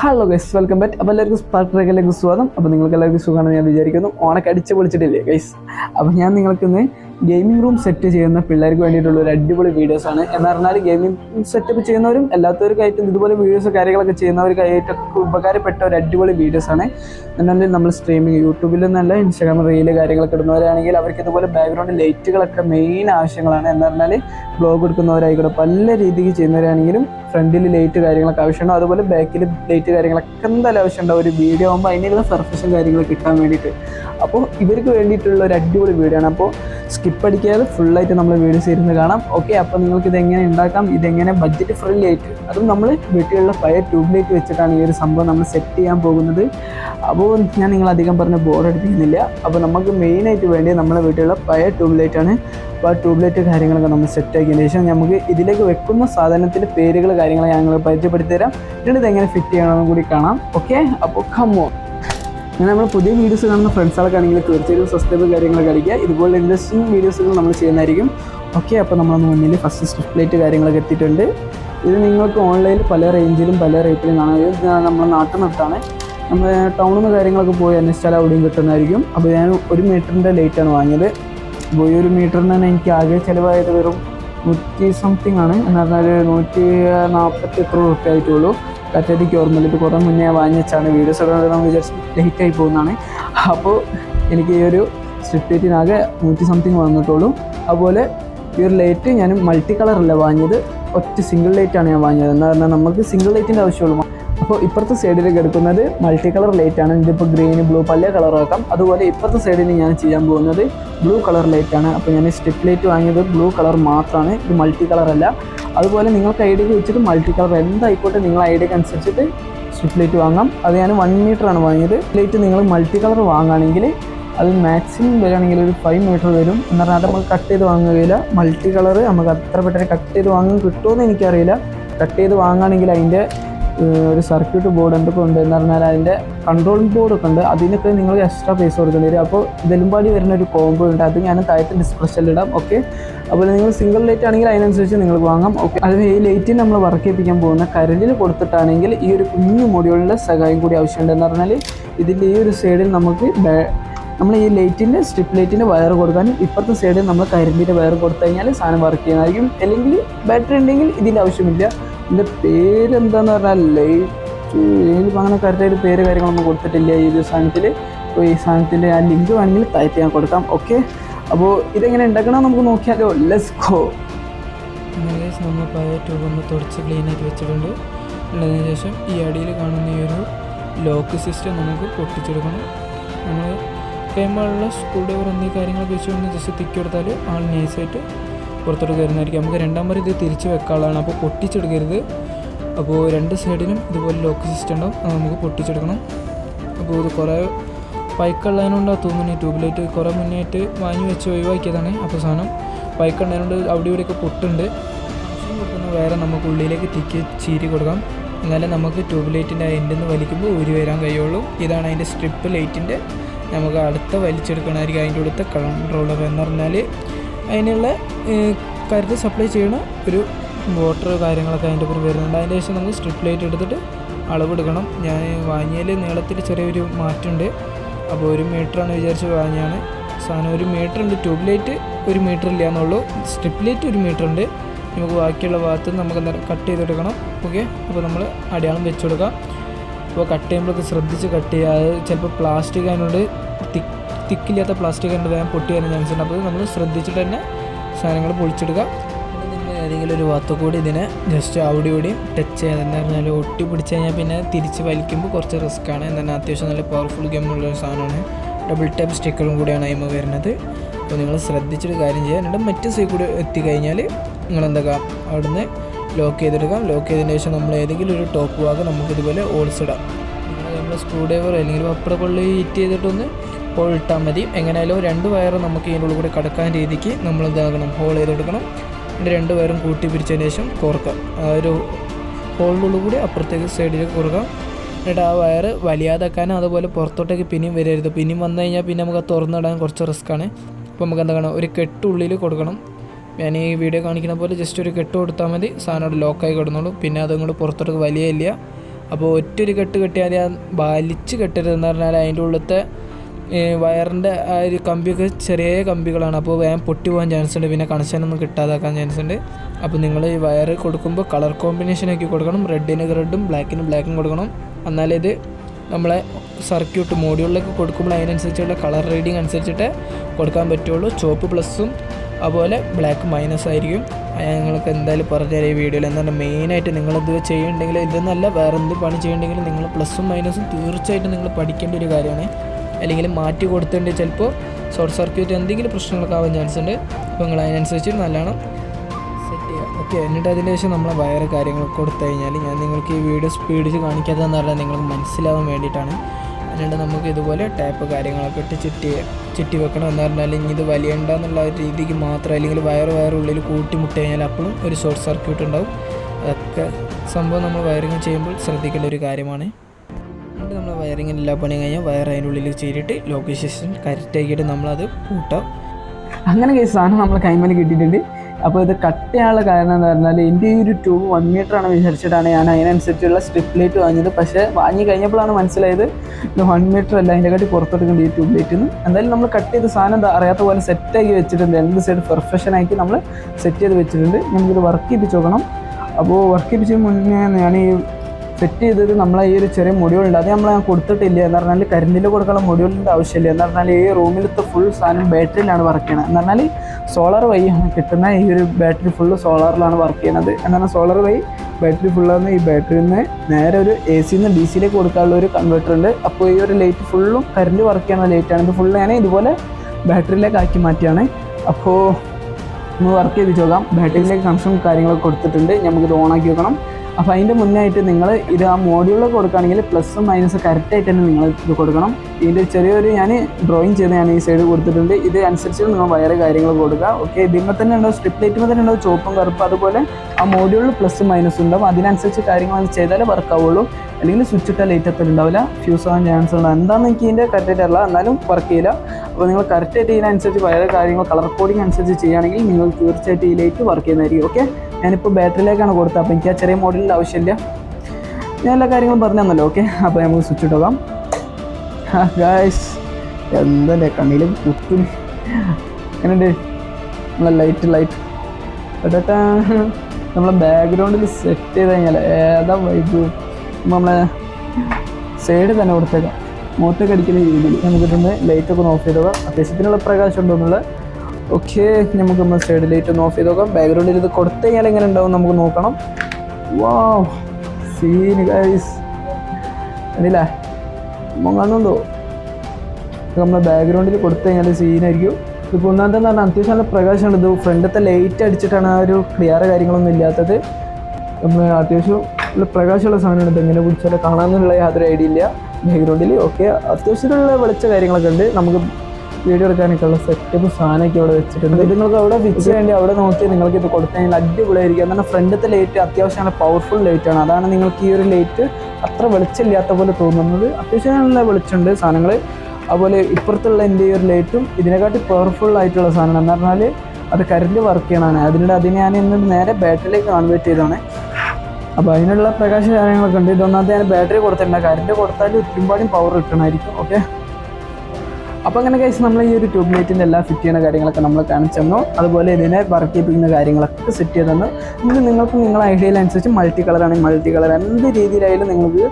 Hello guys welcome back അപ്പോൾ എല്ലാവർക്കും spark ട്രേക്കിലേക്ക് സ്വാഗതം. അപ്പോൾ നിങ്ങൾക്ക് എല്ലാവർക്കും സുഖമാണെന്ന് ഞാൻ വിചാരിക്കുന്നു. ഓണൊക്കെ അടിച്ച് പൊളിച്ചിട്ടില്ലേ ഗൈസ് അപ്പോൾ ഞാൻ നിങ്ങൾക്കിന്ന് ഗെയിമിംഗ് റൂം സെറ്റ് ചെയ്യുന്ന പിള്ളേർക്ക് വേണ്ടിയിട്ടുള്ള ഒരു അടിപൊളി വീഡിയോസ് ആണ്. എന്ന് പറഞ്ഞാൽ ഗെയിമിംഗ് സെറ്റപ്പ് ചെയ്യുന്നവരും എല്ലാത്തവർക്കായിട്ടും ഇതുപോലെ വീഡിയോസ് കാര്യങ്ങളൊക്കെ ചെയ്യുന്നവർക്കായിട്ടൊക്കെ ഉപകാരപ്പെട്ട ഒരു അടിപൊളി വീഡിയോസ് ആണ്. എന്നാൽ നമ്മൾ സ്ട്രീമിംഗ് യൂട്യൂബിൽ നിന്നല്ല ഇൻസ്റ്റാഗ്രാം റീൽ കാര്യങ്ങളൊക്കെ ഇടുന്നവരാണെങ്കിൽ അവർക്ക് ഇതുപോലെ ബാക്ക്ഗ്രൗണ്ട് ലൈറ്റുകളൊക്കെ മെയിൻ ആവശ്യങ്ങളാണ്. എന്ന് പറഞ്ഞാൽ ബ്ലോഗ് എടുക്കുന്നവരായിക്കോട്ടെ പല രീതിക്ക് ചെയ്യുന്നവരാണെങ്കിലും ഫ്രണ്ടിൽ ലൈറ്റ് കാര്യങ്ങളൊക്കെ ആവശ്യമുണ്ടോ. അതുപോലെ ബാക്കിൽ ലൈറ്റ് കാര്യങ്ങളൊക്കെ എന്തായാലും ആവശ്യമുണ്ടാവും ഒരു വീഡിയോ ആകുമ്പോൾ അതിനുള്ള സർഫസും കാര്യങ്ങളൊക്കെ കിട്ടാൻ വേണ്ടിയിട്ട്. അപ്പോൾ ഇവർക്ക് വേണ്ടിയിട്ടുള്ള ഒരു അടിപൊളി വീഡിയോ ആണ്. അപ്പോൾ സ്കിപ്പ് അടിക്കാതെ ഫുള്ളായിട്ട് നമ്മൾ വീഡിയോസ് ഇരുന്ന് കാണാം. ഓക്കെ അപ്പോൾ നിങ്ങൾക്ക് ഇതെങ്ങനെ ഉണ്ടാക്കാം? ഇതെങ്ങനെ ബഡ്ജറ്റ് ഫ്രണ്ട്ലി ആയിട്ട്? അതും നമ്മൾ വീട്ടിലുള്ള പഴയ ട്യൂബ് ലൈറ്റ് വെച്ചിട്ടാണ് ഈ ഒരു സംഭവം നമ്മൾ സെറ്റ് ചെയ്യാൻ പോകുന്നത്. അപ്പോൾ ഞാൻ നിങ്ങൾ അധികം പറഞ്ഞ് ബോറടിപ്പിക്കുന്നില്ല അപ്പോൾ നമുക്ക് മെയിനായിട്ട് വേണ്ടി നമ്മുടെ വീട്ടിലുള്ള പഴയ ട്യൂബ് ലൈറ്റാണ് അപ്പോൾ ആ ട്യൂബ് ലൈറ്റ് കാര്യങ്ങളൊക്കെ നമ്മൾ സെറ്റ് ആക്കിയതിന് ശേഷം നമുക്ക് ഇതിലേക്ക് വെക്കുന്ന സാധനത്തിന്റെ പേരുകൾ കാര്യങ്ങൾ ഞങ്ങൾ പരിചയപ്പെടുത്തി തരാം. എന്നിട്ട് ഇതെങ്ങനെ ഫിറ്റ് ചെയ്യണമെന്നും കൂടി കാണാം. ഓക്കെ അപ്പോൾ കമ്മോ അങ്ങനെ നമ്മൾ പുതിയ വീഡിയോസ് കാണുന്ന ഫ്രണ്ട്സുകളൊക്കെ ആണെങ്കിൽ തീർച്ചയായും സബ്സ്ക്രൈബ് കാര്യങ്ങളൊക്കെ അടിക്കുക. ഇതുപോലെ ഇൻട്രസ്റ്റിംഗ് വീഡിയോസുകൾ നമ്മൾ ചെയ്യുന്നതായിരിക്കും. ഓക്കെ അപ്പോൾ നമ്മൾ മുന്നിൽ ഫസ്റ്റ് സ്ട്രിപ്പ് ലൈറ്റ് കാര്യങ്ങളൊക്കെ എത്തിയിട്ടുണ്ട്. ഇത് നിങ്ങൾക്ക് ഓൺലൈനിൽ പല റേഞ്ചിലും പല റേറ്റിലും കാണാം. ഇത് നമ്മൾ നാട്ടിൽ നിർത്താണ് നമ്മൾ ടൗണിൽ നിന്ന് കാര്യങ്ങളൊക്കെ പോയി അന്വേഷിച്ചാൽ അവിടെയും കിട്ടുന്നതായിരിക്കും. അപ്പോൾ ഞാൻ ഒരു മീറ്ററിന്റെ ലൈറ്റാണ് വാങ്ങിയത്. അപ്പോൾ ഈ ഒരു മീറ്ററിന് തന്നെ എനിക്ക് ആകെ ചിലവായത് വെറും നൂറ്റി സംതിങ് ആണ്. എന്ന് പറഞ്ഞാൽ നൂറ്റി നാൽപ്പത്തി എത്ര റുപ്യ ആയിട്ടുള്ളൂ. കറ്റടിക്ക് ഓർമ്മയില്ല ഇപ്പോൾ കുറേ മുന്നേ വാങ്ങിച്ചാണ്. വീഡിയോസ് ഒക്കെ നമ്മൾ വിചാരിച്ച് ലേറ്റ് ആയി പോകുന്നതാണ്. അപ്പോൾ എനിക്ക് ഈ ഒരു സ്ട്രിപ്പ് നൂറ്റി സംതിങ് വന്നിട്ടുള്ളൂ. അതുപോലെ ഈ ഒരു ലൈറ്റ് ഞാൻ മൾട്ടി കളറല്ല വാങ്ങിയത്. ഒറ്റ സിംഗിൾ ലൈറ്റാണ് ഞാൻ വാങ്ങിയത്. എന്ന് പറഞ്ഞാൽ നമുക്ക് സിംഗിൾ ലൈറ്റിന്റെ ആവശ്യമുള്ളൂ. അപ്പോൾ ഇപ്പുറത്തെ സൈഡിലേക്ക് എടുക്കുന്നത് മൾട്ടി കളർ ലൈറ്റ് ആണ്. ഇതിപ്പോൾ ഗ്രീൻ ബ്ലൂ പല കളർ ആക്കാം. അതുപോലെ ഇപ്പുറത്തെ സൈഡിൽ ഞാൻ ചെയ്യാൻ പോകുന്നത് ബ്ലൂ കളർ ലൈറ്റ് ആണ്. അപ്പോൾ ഞാൻ സ്റ്റിപ്പ് ലൈറ്റ് വാങ്ങിയത് ബ്ലൂ കളർ മാത്രമാണ്. ഇത് മൾട്ടി കളർ അല്ല. അതുപോലെ നിങ്ങൾക്ക് ഐഡിയക്ക് വെച്ചിട്ട് മൾട്ടി കളർ എന്തായിക്കോട്ടെ നിങ്ങൾ ഐഡിയക്ക് അനുസരിച്ചിട്ട് സ്ട്രിപ്പ് ലൈറ്റ് വാങ്ങാം. അത് ഞാൻ വൺ ആണ് വാങ്ങിയത്. ലൈറ്റ് നിങ്ങൾ മൾട്ടി കളർ വാങ്ങുകയാണെങ്കിൽ അത് മാക്സിമം വരികയാണെങ്കിൽ ഒരു ഫൈവ് മീറ്റർ വരും. എന്ന് പറഞ്ഞാൽ അത് നമുക്ക് കട്ട് ചെയ്ത് വാങ്ങുകയില്ല. മൾട്ടി കളർ നമുക്ക് അത്ര പെട്ടെന്ന് കട്ട് ചെയ്ത് വാങ്ങാൻ കിട്ടുമെന്ന് എനിക്കറിയില്ല. കട്ട് ചെയ്ത് വാങ്ങുകയാണെങ്കിൽ അതിന്റെ ഒരു സർക്യൂട്ട് ബോർഡ് എന്തൊക്കെ ഉണ്ട് എന്ന് പറഞ്ഞാൽ അതിന്റെ കൺട്രോൾ ബോർഡ് ഒക്കെ ഉണ്ട്. അതിനൊക്കെ നിങ്ങൾ എക്സ്ട്രാ പൈസ കൊടുക്കേണ്ടി വരും. അപ്പോൾ ഇതെലുംപാടി വരുന്ന ഒരു കോംബോ ഉണ്ട്. അത് ഞാൻ താഴത്തെ ഡിസ്ക്രിപ്ഷനിൽ ഇടാം. ഓക്കെ അതുപോലെ നിങ്ങൾ സിംഗിൾ ലൈറ്റ് ആണെങ്കിൽ അതിനനുസരിച്ച് നിങ്ങൾ വാങ്ങാം. ഓക്കെ അത് ഈ ലൈറ്റിന് നമ്മൾ വർക്ക് ചെയ്യിപ്പിക്കാൻ പോകുന്ന കരണ്ടിൽ കൊടുത്തിട്ടാണെങ്കിൽ ഈ ഒരു കുഞ്ഞു മൊഡ്യൂളിന്റെ സഹായം കൂടി ആവശ്യമുണ്ട് എന്ന് പറഞ്ഞാൽ ഇതിന്റെ ഈ ഒരു സൈഡിൽ നമുക്ക് നമ്മൾ ഈ ലൈറ്റിന്റെ സ്ട്രിപ്പ് ലൈറ്റിന്റെ വയർ കൊടുക്കാനും ഇപ്പുറത്തെ സൈഡിൽ നമ്മൾ കരണ്ടിന്റെ വയർ കൊടുത്തു കഴിഞ്ഞാൽ സാധനം വർക്ക് ചെയ്യുന്നതായിരിക്കും. അല്ലെങ്കിൽ ബാറ്ററി ഉണ്ടെങ്കിൽ ഇതിന്റെ ആവശ്യമില്ല. ഇതിന്റെ പേരെന്താന്ന് പറഞ്ഞാൽ ലൈറ്റ് എനിക്കിപ്പോൾ അങ്ങനെ കറക്റ്റായിട്ട് പേര് കാര്യങ്ങളൊന്നും കൊടുത്തിട്ടില്ല ഈ ഒരു സാധനത്തിൽ അപ്പോൾ ഈ സാധനത്തിന്റെ ആ ലിങ്ക് വേണമെങ്കിൽ ടൈപ്പ് ചെയ്യാൻ കൊടുക്കാം ഓക്കെ അപ്പോൾ ഇതെങ്ങനെ ഉണ്ടാക്കണം നമുക്ക് നോക്കിയാലോ. ലെസ് ഗോ നമ്മൾ പഴയ ട്യൂബ് ഒന്ന് തുടച്ച് ക്ലീൻ ആക്കി വെച്ചിട്ടുണ്ട്. ഉള്ളതിന് ശേഷം ഈ അടിയിൽ കാണുന്ന ഈ ഒരു ലോക്ക് സിസ്റ്റം നമുക്ക് പൊട്ടിച്ചെടുക്കണം. നമ്മൾ കഴിയുമ്പോഴുള്ള സ്ക്രൂ ഡ്രൈവർ എന്നീ കാര്യങ്ങളൊക്കെ വെച്ചുകൊണ്ട് ജസ്റ്റ് തിക്കി കൊടുത്താൽ ആൾ നൈസായിട്ട് പുറത്തോട്ട് കയറുന്നതായിരിക്കും. നമുക്ക് രണ്ടാം വരെ ഇത് തിരിച്ച് വെക്കാനുള്ളതാണ്. അപ്പോൾ പൊട്ടിച്ചെടുക്കരുത്. അപ്പോൾ രണ്ട് സൈഡിലും ഇതുപോലെ ലോക്ക് സിസ്റ്റം ഉണ്ടാവും. അത് നമുക്ക് പൊട്ടിച്ചെടുക്കണം. അപ്പോൾ ഇത് കുറേ പൈക്കുള്ളതിനോണ്ടാ തോന്നുന്നു. ഈ ട്യൂബ് ലൈറ്റ് കുറേ മുന്നേറ്റ് വാങ്ങി വെച്ച് ഒഴിവാക്കിയതാണ് അപ്പോൾ സാധനം. പൈക്കുള്ളതിനുണ്ട്. അവിടെ ഇവിടെയൊക്കെ പൊട്ടുണ്ട്. വേറെ നമുക്ക് ഉള്ളിലേക്ക് തിക്കി ചീരി കൊടുക്കാം. എന്നാലേ നമുക്ക് ട്യൂബ് ലൈറ്റിന്റെ എൻഡിൽ നിന്ന് വലിക്കുമ്പോൾ ഊരി വരാൻ കഴിയുള്ളൂ. ഇതാണ് അതിന്റെ സ്ട്രിപ്പ് ലൈറ്റിന്റെ നമുക്ക് അടുത്ത വലിച്ചെടുക്കണമായിരിക്കും. അതിന്റെ അടുത്ത കൺട്രോളർ എന്ന് പറഞ്ഞാൽ അതിനുള്ള കാര്യത്തിൽ സപ്ലൈ ചെയ്യണ ഒരു വാട്ടർ കാര്യങ്ങളൊക്കെ അതിന്റെ ഒപ്പം വരുന്നുണ്ട്. അതിന്റെ ശേഷം നമുക്ക് സ്ട്രിപ്പ് ലൈറ്റ് എടുത്തിട്ട് അളവെടുക്കണം. ഞാൻ വാങ്ങിയതിൽ നീളത്തിൽ ചെറിയൊരു മാറ്റമുണ്ട് അപ്പോൾ ഒരു മീറ്ററാണ് വിചാരിച്ച് വാങ്ങിയാണ്. സാധനം ഒരു മീറ്റർ ഉണ്ട്. ട്യൂബ് ലൈറ്റ് ഒരു മീറ്റർ ഇല്ല എന്നുള്ളൂ. സ്ട്രിപ്പ് ലൈറ്റ് ഒരു മീറ്റർ ഉണ്ട്. നമുക്ക് ബാക്കിയുള്ള ഭാഗത്ത് നമുക്ക് എന്തായാലും കട്ട് ചെയ്തെടുക്കണം ഓക്കെ അപ്പോൾ നമ്മൾ അടയാളം വെച്ച് കൊടുക്കാം. അപ്പോൾ കട്ട് ചെയ്യുമ്പോഴൊക്കെ ശ്രദ്ധിച്ച് കട്ട് ചെയ്യുക. അത് ചിലപ്പോൾ പ്ലാസ്റ്റിക് അതിനോട് തിക്ക് തിക്കില്ലാത്ത പ്ലാസ്റ്റിക് അതിനോട് വേഗം പൊട്ടി വരാൻ ചാൻസ് ഉണ്ട് അപ്പോൾ നമ്മൾ ശ്രദ്ധിച്ചിട്ട് തന്നെ സാധനങ്ങൾ പൊളിച്ചെടുക്കുക ഏതെങ്കിലും ഒരു ഭാഗത്ത് കൂടി ഇതിനെ ജസ്റ്റ് അവിടെ ഇവിടെയും ടച്ച് ചെയ്യാതെ എന്ന് പറഞ്ഞാൽ ഒട്ടി പിടിച്ച് കഴിഞ്ഞാൽ പിന്നെ തിരിച്ച് വലിക്കുമ്പോൾ കുറച്ച് റിസ്ക്കാണ് എന്നാൽ അത്യാവശ്യം നല്ല പവർഫുൾ ഗെയിമുള്ള ഒരു സാധനമാണ്. ഡബിൾ ടൈപ്പ് സ്റ്റിക്കറും കൂടിയാണ് അതിമ വരുന്നത്. അപ്പോൾ നിങ്ങൾ ശ്രദ്ധിച്ചിട്ട് കാര്യം ചെയ്യുക എന്നിട്ട് മറ്റു സൈ കൂടി എത്തിക്കഴിഞ്ഞാൽ നിങ്ങൾ എന്താക്കാം അവിടുന്ന് ലോക്ക് ചെയ്തെടുക്കാം. ലോക്ക് ചെയ്തതിന് ശേഷം നമ്മൾ ഏതെങ്കിലും ഒരു ടോപ്പ് ഭാഗം നമുക്കിതുപോലെ ഓൾസിടാം നമ്മൾ സ്ക്രൂ ഡ്രൈവർ അല്ലെങ്കിൽ അപ്പുറം കൊള്ളി ഹീറ്റ് ചെയ്തിട്ടൊന്ന് ഹോൾ ഇട്ടാൽ മതി. എങ്ങനെയാലും രണ്ട് വയർ നമുക്ക് ഇതിന്റെ ഉള്ളിൽ കൂടി കടക്കാൻ രീതിക്ക് നമ്മൾ ഇതാകണം. ഹോൾ ചെയ്ത് കൊടുക്കണം. എന്നിട്ട് രണ്ട് വയറും കൂട്ടി പിരിച്ചതിന് ശേഷം കോർക്കാം ആ ഒരു ഹോളിന്റെ ഉള്ളിൽ കൂടി അപ്പുറത്തേക്ക് സൈഡിലേക്ക് കൊടുക്കാം എന്നിട്ട് ആ വയർ വലിയാതാക്കാനും അതുപോലെ പുറത്തോട്ടേക്ക് പിന്നെയും വരരുത്. പിന്നെയും വന്നു കഴിഞ്ഞാൽ പിന്നെ നമുക്ക് തുറന്നിടാൻ കുറച്ച് റിസ്ക്കാണ് അപ്പോൾ നമുക്ക് എന്താ കാണാം ഒരു കെട്ടുള്ളിൽ കൊടുക്കണം. ഞാൻ ഈ വീഡിയോ കാണിക്കുന്ന പോലെ ജസ്റ്റ് ഒരു കെട്ട് കൊടുത്താൽ മതി. സാധനം അവിടെ ലോക്കായി കിടന്നുള്ളൂ പിന്നെ അതങ്ങോട്ട് പുറത്തോട്ട് വലിയ ഇല്ല. അപ്പോൾ ഒറ്റൊരു കെട്ട് കെട്ടിയാൽ ഞാൻ വലിച്ച് കെട്ടരുതെന്ന് പറഞ്ഞാൽ അതിന്റെ ഉള്ളിലത്തെ വയറിന്റെ ആ ഒരു കമ്പിയൊക്കെ ചെറിയ കമ്പികളാണ്. അപ്പോൾ വേഗം പൊട്ടി പോകാൻ ചാൻസ് ഉണ്ട്. പിന്നെ കണക്ഷനൊന്നും കിട്ടാതാക്കാൻ ചാൻസ് ഉണ്ട്. അപ്പോൾ നിങ്ങൾ ഈ വയർ കൊടുക്കുമ്പോൾ കളർ കോമ്പിനേഷൻ ആക്കി കൊടുക്കണം. റെഡിന് റെഡും ബ്ലാക്കിന് ബ്ലാക്കും കൊടുക്കണം. എന്നാലേ ഇത് നമ്മളെ സർക്യൂട്ട് മോഡ്യൂളിലേക്ക് കൊടുക്കുമ്പോൾ അതിനനുസരിച്ചുള്ള കളർ റീഡിങ് അനുസരിച്ചിട്ട് കൊടുക്കാൻ പറ്റുള്ളൂ. ചുവപ്പ് പ്ലസ്സും അതുപോലെ ബ്ലാക്ക് മൈനസ് ആയിരിക്കും. അത് നിങ്ങൾക്ക് എന്തായാലും പറഞ്ഞുതരാം ഈ വീഡിയോയിൽ എന്താണ് മെയിനായിട്ട് നിങ്ങളിത് ചെയ്യുന്നുണ്ടെങ്കിൽ ഇതെന്നല്ല വേറെ എന്ത് പണി ചെയ്യേണ്ടെങ്കിലും നിങ്ങൾ പ്ലസ്സും മൈനസും തീർച്ചയായിട്ടും നിങ്ങൾ പഠിക്കേണ്ട ഒരു കാര്യമാണ്. അല്ലെങ്കിൽ മാറ്റി കൊടുത്തിട്ടുണ്ട് ചിലപ്പോൾ ഷോർട്ട് സർക്യൂട്ട് എന്തെങ്കിലും പ്രശ്നങ്ങളൊക്കെ ആവാൻ ചാൻസ് ഉണ്ട്. അപ്പോൾ നിങ്ങൾ അതിനനുസരിച്ച് നല്ലോണം സെറ്റ് ചെയ്യുക. ഓക്കെ എന്നിട്ട് അതിന് ശേഷം നമ്മളെ വയറ് കാര്യങ്ങൾ കൊടുത്തു കഴിഞ്ഞാൽ ഞാൻ നിങ്ങൾക്ക് ഈ വീഡിയോ സ്പീഡിൽ കാണിക്കാത്തതെന്ന് പറഞ്ഞാൽ നിങ്ങൾക്ക് മനസ്സിലാവാൻ വേണ്ടിയിട്ടാണ്. എന്നിട്ട് നമുക്ക് ഇതുപോലെ ടാപ്പ് കാര്യങ്ങളൊക്കെ ഇട്ട് ചുറ്റി ചുറ്റി വെക്കണം എന്ന് പറഞ്ഞാൽ ഇനി ഇത് വലിയണ്ട എന്നുള്ള ഒരു രീതിക്ക് മാത്രം അല്ലെങ്കിൽ വയറ് വയറുള്ളിൽ കൂട്ടിമുട്ടി കഴിഞ്ഞാൽ അപ്പോഴും ഒരു ഷോർട്ട് സർക്യൂട്ട് ഉണ്ടാവും. അതൊക്കെ സംഭവം നമ്മൾ വയറിങ് ചെയ്യുമ്പോൾ ശ്രദ്ധിക്കേണ്ട ഒരു കാര്യമാണ്. വയറിങ്ങിന് എല്ലാ പണിയും കഴിഞ്ഞാൽ വയർ അതിന്റെ ഉള്ളിൽ ചെയ്തിട്ട് ലൊക്കേഷൻ കറക്റ്റാക്കിയിട്ട് നമ്മളത് കൂട്ടാം അങ്ങനെ കേസ് സാധനം നമ്മൾ കൈമേൽ കിട്ടിയിട്ടുണ്ട്. അപ്പോൾ ഇത് കട്ട് ചെയ്യാനുള്ള കാരണം എന്ന് പറഞ്ഞാൽ എന്റെ ഈ ഒരു ട്യൂബ് വൺ മീറ്റർ ആണ് വിചാരിച്ചിട്ടാണ് ഞാൻ അതിനനുസരിച്ചുള്ള സ്ട്രിപ്പ് ലൈറ്റ് വാങ്ങിയത്. പക്ഷേ വാങ്ങി കഴിഞ്ഞപ്പോഴാണ് മനസ്സിലായത് ഇത് വൺ മീറ്റർ അല്ല അതിന്റെ കാട്ടി പുറത്തെടുക്കേണ്ട ഈ ട്യൂബ് ലൈറ്റിൽ നിന്ന് എന്തായാലും നമ്മൾ കട്ട് ചെയ്ത് സാധനം അറിയാത്ത പോലെ സെറ്റാക്കി വെച്ചിട്ടുണ്ട്. രണ്ട് സൈഡ് പെർഫെക്ഷൻ ആക്കി നമ്മൾ സെറ്റ് ചെയ്ത് വെച്ചിട്ടുണ്ട്. നമുക്കിത് വർക്ക് ചെയ്യിപ്പിച്ച് നോക്കണം. അപ്പോൾ വർക്ക് ചെയ്യിപ്പിച്ചതിന് മുന്നേ ഞാൻ ഈ സെറ്റ് ചെയ്തത് നമ്മളെ ഈ ഒരു ചെറിയ മൊഡ്യൂളുണ്ട് അത് നമ്മൾ കൊടുത്തിട്ടില്ല. എന്ന് പറഞ്ഞാൽ കരിന്തിൽ കൊടുക്കാനുള്ള മൊഡ്യൂളിന്റെ ആവശ്യമില്ല. എന്ന് പറഞ്ഞാൽ ഈ റൂമിലത്തെ ഫുൾ സാധനം ബാറ്ററിയിലാണ് വർക്ക് ചെയ്യണത് എന്ന് പറഞ്ഞാൽ സോളാർ വഴിയാണ് കിട്ടുന്ന ഈ ഒരു ബാറ്ററി ഫുള്ള് സോളാറിലാണ് വർക്ക് ചെയ്യണത് എന്നാൽ സോളാർ വഴി ബാറ്ററി ഫുള്ളാണ് ഈ ബാറ്ററിയിൽ നിന്ന് നേരെ ഒരു എ സിയിൽ നിന്ന് ഡി സിയിലേക്ക് കൊടുക്കാനുള്ള ഒരു കൺവെർട്ടർ ഉണ്ട്. അപ്പോൾ ഈ ഒരു ലൈറ്റ് ഫുള്ളും കരിന്റ് വർക്ക് ചെയ്യുന്ന ലൈറ്റാണ് ഇത് ഫുള്ള് ഞാൻ ഇതുപോലെ ബാറ്ററിയിലേക്ക് ആക്കി മാറ്റിയാണ്. അപ്പോൾ ഒന്ന് വർക്ക് ചെയ്ത് നോക്കാം. ബാറ്ററിയിലേക്ക് കണക്ഷൻ കാര്യങ്ങളൊക്കെ കൊടുത്തിട്ടുണ്ട്. നമുക്കിത് ഓണാക്കി വെക്കണം. അപ്പോൾ അതിന്റെ മുന്നായിട്ട് നിങ്ങൾ ഇത് ആ മോഡ്യൂളിൽ കൊടുക്കുകയാണെങ്കിൽ പ്ലസും മൈനസും കറക്റ്റായിട്ട് തന്നെ നിങ്ങൾ ഇത് കൊടുക്കണം. ഇതിന്റെ ചെറിയൊരു ഞാൻ ഡ്രോയിങ് ചെയ്ത് ഞാൻ ഈ സൈഡ് കൊടുത്തിട്ടുണ്ട്. ഇത് അനുസരിച്ച് നിങ്ങൾ വയറ് കാര്യങ്ങൾ കൊടുക്കുക. ഓക്കെ ഇതിന്മേൽ തന്നെ ഉണ്ടാവും. സ്ട്രിപ്പ് ലൈറ്റുമ്പോൾ തന്നെ ഉണ്ടാവും. ചുവപ്പും കറുപ്പ്. അതുപോലെ ആ മോഡ്യൂളിൽ പ്ലസും മൈനസും ഉണ്ടാവും. അതിനനുസരിച്ച് കാര്യങ്ങൾ ചെയ്താലേ വർക്ക് ആവുള്ളൂ. അല്ലെങ്കിൽ സ്വിച്ച് ഇട്ട ലൈറ്റ് എത്തൽ ഉണ്ടാവില്ല. ഫ്യൂസ് ആവാൻ ചാൻസ് ഉണ്ട് എന്താണെന്ന് എനിക്ക് ഇതിന്റെ കറക്റ്റായിട്ട് എന്നാലും വർക്ക് ചെയ്യില്ല. അപ്പോൾ നിങ്ങൾ കറക്റ്റായിട്ട് ഇതിനനുസരിച്ച് വയറ് കാര്യങ്ങൾ കളർ കോഡിങ് അനുസരിച്ച് ചെയ്യുകയാണെങ്കിൽ നിങ്ങൾ തീർച്ചയായിട്ടും ഈ ലൈറ്റ് വർക്ക് ചെയ്യുന്നതായിരിക്കും. ഓക്കെ ഞാനിപ്പോൾ ബാറ്ററിയിലേക്കാണ് കൊടുത്തത്. അപ്പോൾ എനിക്ക് ആ ചെറിയ മോഡലിന്റെ ആവശ്യമില്ല. ഞാൻ എല്ലാ കാര്യങ്ങളും പറഞ്ഞു തന്നല്ലോ ഓക്കെ അപ്പോൾ നമുക്ക് സ്വിച്ച് ഇട്ട് നോക്കാം ഗായ്സ് എന്തല്ലേ കണ്ണിൽ കുത്തും. എങ്ങനെയുണ്ട്? നമ്മളെ ലൈറ്റ് ലൈറ്റ് എന്നിട്ട് നമ്മളെ ബാക്ക്ഗ്രൗണ്ടിൽ സെറ്റ് ചെയ്ത് കഴിഞ്ഞാൽ ഏതാ വൈബ് നമ്മളെ സൈഡ് തന്നെ കൊടുത്തേക്കാം. മുഖത്തേക്ക് അടിക്കുന്ന രീതിയിൽ. നമുക്കിതൊന്ന് ലൈറ്റൊക്കെ ഒന്ന് ഓഫ് ചെയ്ത് നോക്കാം അത്യാവശ്യത്തിനുള്ള പ്രകാശം ഉണ്ടോ എന്നുള്ളത് ഓക്കെ നമുക്ക് നമ്മൾ സൈഡ് ലൈറ്റ് ഒന്ന് ഓഫ് ചെയ്ത് നോക്കാം. ബാക്ക്ഗ്രൗണ്ടിൽ ഇത് കൊടുത്തു കഴിഞ്ഞാൽ എങ്ങനെ ഉണ്ടാവും നമുക്ക് നോക്കണം. വാ സീൻ ഗൈസ് കണ്ടില്ലേ? നമ്മൾ കാണുന്നുണ്ടോ നമ്മൾ ബാക്ക്ഗ്രൗണ്ടിൽ കൊടുത്തു കഴിഞ്ഞാൽ സീനായിരിക്കും ഇപ്പോൾ ഒന്നാമത്തെ എന്ന് പറഞ്ഞാൽ അത്യാവശ്യം നല്ല പ്രകാശമാണ്. ഇത് ഫ്രണ്ടത്തെ ലൈറ്റ് അടിച്ചിട്ടാണ് ആ ഒരു ക്ലിയർ കാര്യങ്ങളൊന്നും ഇല്ലാത്തത്. നമ്മൾ അത്യാവശ്യം നല്ല പ്രകാശമുള്ള സാധനമാണ്. ഇത് എങ്ങനെ പിടിച്ചാൽ കാണാമെന്നുള്ള യാതൊരു ഐഡിയ ഇല്ല. ബാക്ക്ഗ്രൗണ്ടിൽ ഓക്കെ അത്യാവശ്യത്തിലുള്ള വെളിച്ച കാര്യങ്ങളൊക്കെ ഉണ്ട്. നമുക്ക് വീഡിയോ എടുക്കാനൊക്കെയുള്ള സെറ്റപ്പ് സാധനമൊക്കെ അവിടെ വെച്ചിട്ടുണ്ട്. നിങ്ങൾക്ക് അവിടെ ഫിക്സ് ചെയ്യേണ്ടി അവിടെ നോക്കി നിങ്ങൾക്ക് ഇത് കൊടുത്തു കഴിഞ്ഞാൽ അടിപൊളിയായിരിക്കും. എന്നാൽ ഫ്രണ്ടത്തെ ലൈറ്റ് അത്യാവശ്യം നല്ല പവർഫുൾ ലൈറ്റാണ് അതാണ് നിങ്ങൾക്ക് ഈ ഒരു ലൈറ്റ് അത്ര വെളിച്ചമില്ലാത്ത പോലെ തോന്നുന്നത്. അത്യാവശ്യം നല്ല വെളിച്ചമുണ്ട് സാധനങ്ങൾ അതുപോലെ ഇപ്പുറത്തുള്ള എന്റെ ഈ ഒരു ലൈറ്റും ഇതിനെക്കാട്ടി പവർഫുൾ ആയിട്ടുള്ള സാധനം എന്ന് പറഞ്ഞാൽ അത് കറണ്ട് വർക്ക് ചെയ്യണതാണ്. അതിനിടെ അതിന് ഞാൻ ഇന്ന് നേരെ ബാറ്ററിയിലേക്ക് കൺവേർട്ട് ചെയ്തതാണ്. അപ്പോൾ അതിനുള്ള പ്രകാശ കാര്യങ്ങളൊക്കെ ഉണ്ട്. ഇതൊന്നാമത്തെ ഞാൻ ബാറ്ററി കൊടുത്തിട്ടുണ്ട്. കറണ്ട് കൊടുത്താൽ ഒരുപാടും പവർ കിട്ടണമായിരിക്കും. ഓക്കെ അപ്പോൾ അങ്ങനെ കഴിച്ച് നമ്മൾ ഈ ഒരു ട്യൂബ് ലൈറ്റിന്റെ എല്ലാ ഫിറ്റ് ചെയ്യുന്ന കാര്യങ്ങളൊക്കെ നമ്മൾ കാണിച്ചു തന്നു അതുപോലെ ഇതിനെ വർക്ക് ചെയ്യിപ്പിക്കുന്ന കാര്യങ്ങളൊക്കെ സെറ്റ് ചെയ്ത് തന്നു ഇത് നിങ്ങൾക്ക് നിങ്ങളുടെ ഐഡിയയിലനുസരിച്ച് മൾട്ടി കളർ ആണെങ്കിൽ മൾട്ടി കളർ എന്ത് രീതിയിലായാലും നിങ്ങൾക്ക്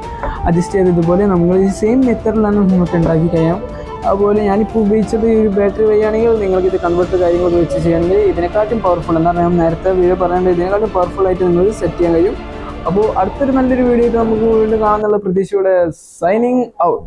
അഡ്ജസ്റ്റ് ചെയ്ത് ഇതുപോലെ നമ്മൾ ഈ സെയിം മെത്തേഡിലാണ് നിങ്ങൾക്ക് ഉണ്ടാക്കി കഴിയാം. അതുപോലെ ഞാനിപ്പോൾ ഉപയോഗിച്ചത് ഈ ഒരു ബാറ്ററി വഴിയാണെങ്കിൽ നിങ്ങൾക്ക് ഇത് കൺവേർട്ട് കാര്യങ്ങൾ വെച്ച് ചെയ്യണമെങ്കിൽ ഇതിനെക്കാട്ടും പവർഫുൾ എന്ന് പറഞ്ഞാൽ നേരത്തെ വീഡിയോ പറയേണ്ടത് ഇതിനെക്കാട്ടും പവർഫുൾ ആയിട്ട് നിങ്ങൾക്ക് സെറ്റ് ചെയ്യാൻ കഴിയും. അപ്പോൾ അടുത്തൊരു നല്ലൊരു വീഡിയോ നമുക്ക് വീണ്ടും കാണാനുള്ള പ്രതീക്ഷയോടെ സൈനിങ് ഔട്ട്